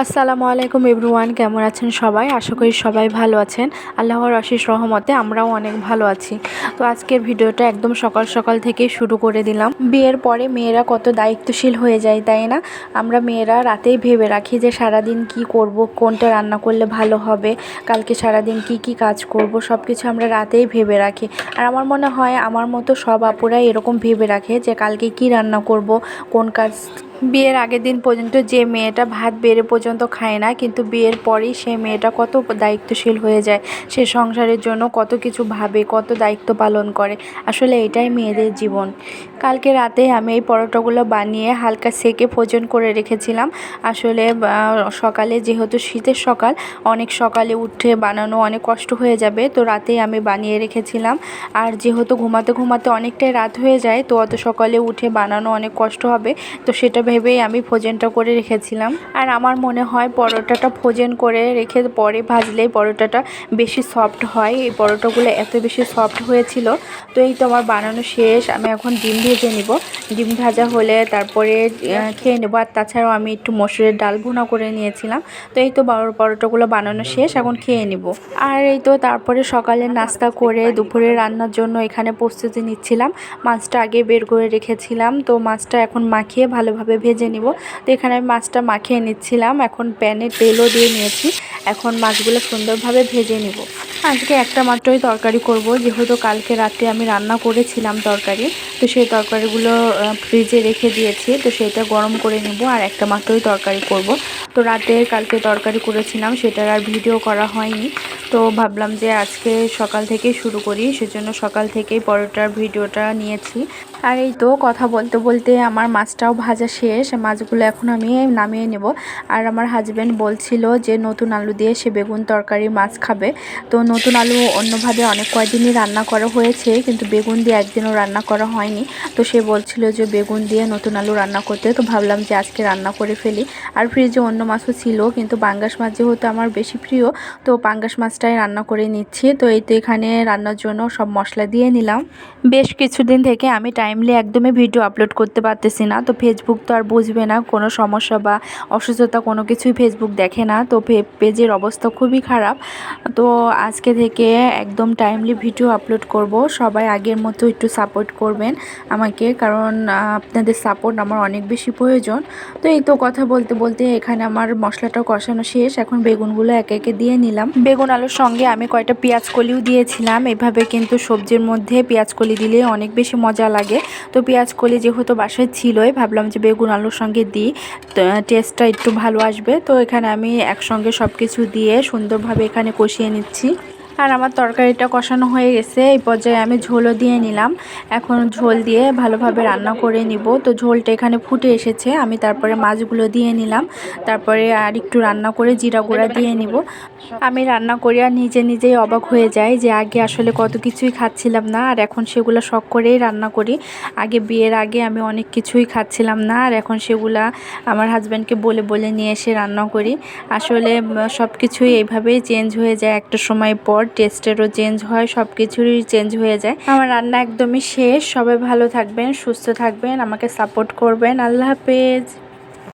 আসসালামু আলাইকুম এভরিওয়ান, কেমন আছেন সবাই? আশা করি সবাই ভালো আছেন। আল্লাহর অশেষ রহমতে আমরাও অনেক ভালো আছি। তো আজকের ভিডিওটা একদম সকাল সকাল থেকেই শুরু করে দিলাম। বিয়ের পরে মেয়েরা কত দায়িত্বশীল হয়ে যায়, তাই না? আমরা মেয়েরা রাতেই ভেবে রাখি যে সারাদিন কি করব, কোনটা রান্না করলে ভালো হবে, কালকে সারাদিন কি কি কাজ করব সব কিছু আমরা রাতেই ভেবে রাখি। আর আমার মনে হয়, আমার মতো সব আপুরাই এরকম ভেবে রাখে যে কালকে কি রান্না করব, কোন কাজ বিয়ের আগের দিন পর্যন্ত যে মেয়েটা ভাত বেড়ে পর্যন্ত খায় না, কিন্তু বিয়ের পরেই সে মেয়েটা কত দায়িত্বশীল হয়ে যায়, সে সংসারের জন্য কত কিছু ভাবে, কত দায়িত্ব পালন করে। আসলে এটাই মেয়েদের জীবন। কালকে রাতে আমি এই পরোটাগুলো বানিয়ে হালকা সেকে ভোজন করে রেখেছিলাম। আসলে সকালে যেহেতু শীতের সকাল, অনেক সকালে উঠে বানানো অনেক কষ্ট হয়ে যাবে, তো রাতেই আমি বানিয়ে রেখেছিলাম। আর যেহেতু ঘুমাতে ঘুমাতে অনেকটাই রাত হয়ে যায়, তো অত সকালে উঠে বানানো অনেক কষ্ট হবে, তো সেটা ভেবেই আমি ভোজনটা করে রেখেছিলাম। আর আমার মনে হয় পরোটাটা ভোজন করে রেখে পরে ভাজলেই পরোটাটা বেশি সফট হয়। এই পরোটাগুলো এত বেশি সফট হয়েছিল। তো এই তো আমার বানানো শেষ। আমি এখন ডিম ভেজে নিব। ডিম ভাজা হলে তারপরে খেয়ে নেব। আর তাছাড়াও আমি একটু মসুরের ডাল ভুনা করে নিয়েছিলাম। তো এই তো পরোটাগুলো বানানো শেষ। এখন খেয়ে নেব। আর এই তো তারপরে সকালে নাস্তা করে দুপুরে রান্নার জন্য এখানে প্রস্তুতি নিচ্ছিলাম। মাছটা আগে বের করে রেখেছিলাম। তো মাছটা এখন মাখিয়ে ভালোভাবে ভেজে নিব। তো এখানে আমি মাছটা মাখিয়ে নিচ্ছিলাম। এখন প্যানে তেলও দিয়ে নিয়েছি। এখন মাছগুলো সুন্দরভাবে ভেজে নিব। আজকে একটা মাত্রই তরকারি করব। যেহেতু কালকে রাতে আমি রান্না করেছিলাম তরকারি, তো সেই তরকারিগুলো ফ্রিজে রেখে দিয়েছি। তো সেটা গরম করে নেব আর একটা মাত্রই তরকারি করব। তো রাতে কালকে তরকারি করেছিলাম, সেটার আর ভিডিও করা হয়নি। তো ভাবলাম যে আজকে সকাল থেকে শুরু করি, সেজন্য সকাল থেকেই পরোটার ভিডিওটা নিয়েছি। আর এই তো কথা বলতে বলতে আমার মাছটাও ভাজা শেষ, মাছগুলো এখন আমি নামিয়ে নেব। আর আমার হাজব্যান্ড বলছিল যে নতুন আলু দিয়ে সে বেগুন তরকারি মাছ খাবে। তো নতুন আলু অন্যভাবে অনেক কয়দিনই রান্না করা হয়েছে, কিন্তু বেগুন দিয়ে একদিনও রান্না করা হয়নি। তো সে বলছিল যে বেগুন দিয়ে নতুন আলু রান্না করতে, তো ভাবলাম যে আজকে রান্না করে ফেলি। আর ফ্রিজে অন্য মাছও ছিল, কিন্তু পাঙ্গাস মাছ যেহেতু আমার বেশি প্রিয়, তো পাঙ্গাস মাছটাই রান্না করে নিচ্ছি। তো এই তো এখানে রান্নার জন্য সব মশলা দিয়ে নিলাম। বেশ কিছুদিন থেকে আমি টাইমলি একদমই ভিডিও আপলোড করতে পারতেছি না। তো ফেসবুক তো আর বুঝবে না, কোনো সমস্যা বা অসুস্থতা কোনো কিছুই ফেসবুক দেখে না। তো পেজের অবস্থা খুবই খারাপ। তো আজকে থেকে একদম টাইমলি ভিডিও আপলোড করব। সবাই আগের মতো একটু সাপোর্ট করবেন আমাকে, কারণ আপনাদের সাপোর্ট আমার অনেক বেশি প্রয়োজন। তো এই তো কথা বলতে বলতে এখানে আমার মশলাটা কষানো শেষ। এখন বেগুনগুলো একে একে দিয়ে নিলাম। বেগুন আলুর সঙ্গে আমি কয়টা পেঁয়াজ কলিও দিয়েছিলাম। এভাবে কিন্তু সবজির মধ্যে পেঁয়াজ কলি দিলে অনেক বেশি মজা লাগে। তো পেঁয়াজ কলি যেহেতু বাসায় ছিলই, ভাবলাম যে বেগুন আলুর সঙ্গে দিই। টেস্টটা একটু ভালো আসবে। তো এখানে আমি একসঙ্গে সব কিছু দিয়ে সুন্দরভাবে এখানে কষিয়ে নিচ্ছি। আর আমার তরকারিটা কষানো হয়ে গেছে। এই পর্যায়ে আমি ঝোলও দিয়ে নিলাম। এখন ঝোল দিয়ে ভালোভাবে রান্না করে নিব। তো ঝোলটা এখানে ফুটে এসেছে। আমি তারপরে মাছগুলো দিয়ে নিলাম। তারপরে আর একটু রান্না করে জিরা গুঁড়া দিয়ে নিব। আমি রান্না করি আর নিজে নিজেই অবাক হয়ে যাই যে আগে আসলে কত কিছুই খাচ্ছিলাম না। আর এখন সেগুলো শখ করেই রান্না করি। আগে বিয়ের আগে আমি অনেক কিছুই খাচ্ছিলাম না। আর এখন সেগুলা আমার হাজব্যান্ডকে বলে বলে নিয়ে এসে রান্না করি। আসলে সব কিছুই এইভাবেই চেঞ্জ হয়ে যায় একটা সময় পর। টেস্টেরও চেঞ্জ হয় সব কিছুরই চেঞ্জ হয়ে যায়। আমার রান্না একদমই শেষ। সবাই ভালো থাকবেন, সুস্থ থাকবেন, আমাকে সাপোর্ট করবেন। আল্লাহ হাফেজ।